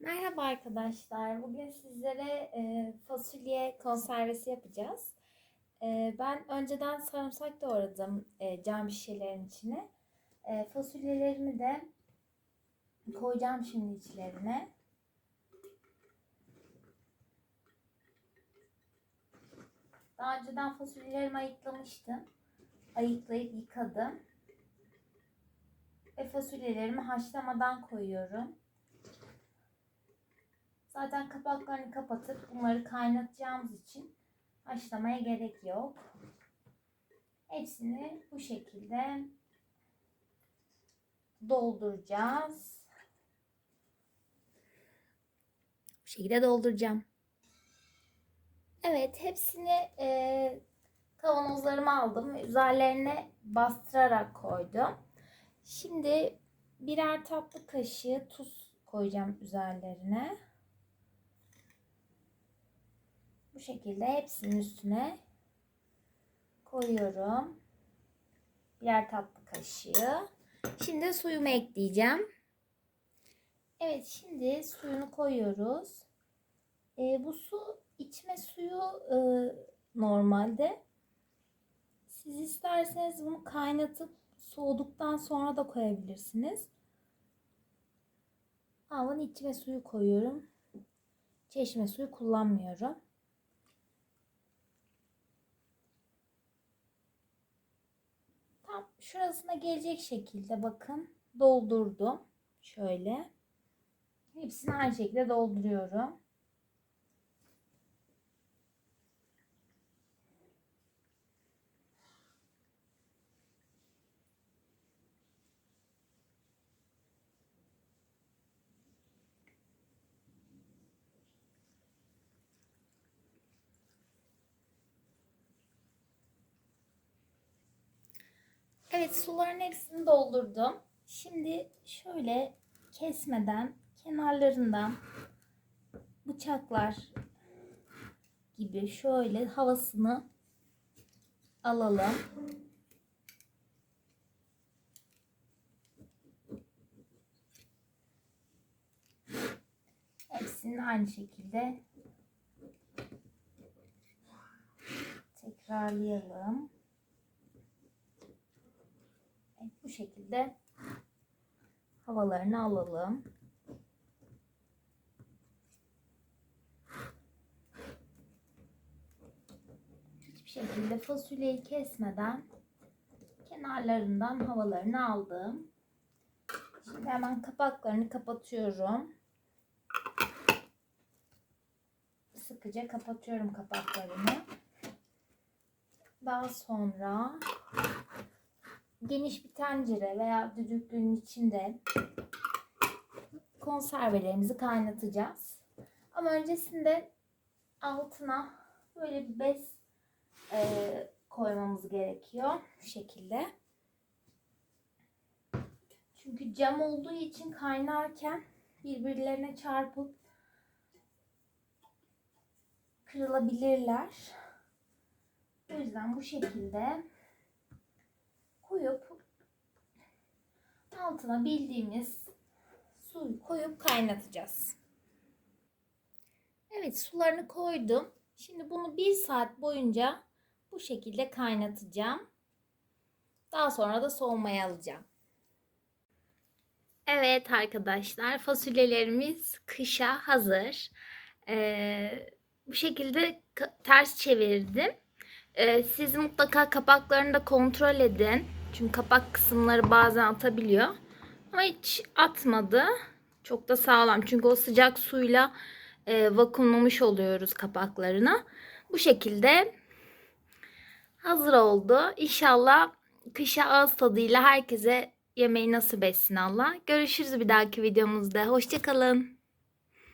Merhaba arkadaşlar. Bugün sizlere e, fasulye konservesi yapacağız. E, ben önceden sarımsak doğradım e, cam şişelerin içine. E, fasulyelerimi de koyacağım şimdi içlerine. Daha önceden fasulyelerimi ayıklamıştım. Ayıklayıp yıkadım. Ve fasulyelerimi haşlamadan koyuyorum. Zaten kapaklarını kapatıp bunları kaynatacağımız için haşlamaya gerek yok. Hepsini bu şekilde dolduracağız. Bu şekilde dolduracağım. Evet, hepsini e, kavanozlarıma aldım üzerlerine bastırarak koydum. Şimdi birer tatlı kaşığı tuz koyacağım üzerlerine. Bu şekilde hepsinin üstüne koyuyorum. Birer tatlı kaşığı. Şimdi suyumu ekleyeceğim. Evet şimdi suyunu koyuyoruz. E, bu su içme suyu e, normalde. Siz isterseniz bunu kaynatıp soğuduktan sonra da koyabilirsiniz. Ama içme suyu koyuyorum. Çeşme suyu kullanmıyorum. Tam şurasına gelecek şekilde bakın doldurdum. Şöyle. Hepsini aynı şekilde dolduruyorum. Evet suların hepsini doldurdum. Şimdi şöyle kesmeden kenarlarından bıçaklar gibi şöyle havasını alalım. Hepsini aynı şekilde tekrarlayalım. Evet, bu şekilde havalarını alalım. Hiçbir şekilde fasulyeyi kesmeden kenarlarından havalarını aldım. Şimdi hemen kapaklarını kapatıyorum. Sıkıca kapatıyorum kapaklarını. Daha sonra geniş bir tencere veya düdüklünün içinde konservelerimizi kaynatacağız. Ama öncesinde altına böyle bir bez e, koymamız gerekiyor. Bu şekilde. Çünkü cam olduğu için kaynarken birbirlerine çarpıp kırılabilirler. O yüzden bu şekilde koyup altına bildiğimiz suyu koyup kaynatacağız. Evet sularını koydum. Şimdi bunu bir saat boyunca bu şekilde kaynatacağım. Daha sonra da soğumaya alacağım. Evet arkadaşlar fasulyelerimiz kışa hazır. Ee, bu şekilde ters çevirdim. Ee, siz mutlaka kapaklarını da kontrol edin. Çünkü kapak kısımları bazen atabiliyor. Ama hiç atmadı. Çok da sağlam. Çünkü o sıcak suyla e, vakumlamış oluyoruz kapaklarını. Bu şekilde hazır oldu. İnşallah kışa ağız tadıyla herkese yemeği nasip etsin Allah. Görüşürüz bir dahaki videomuzda. Hoşçakalın.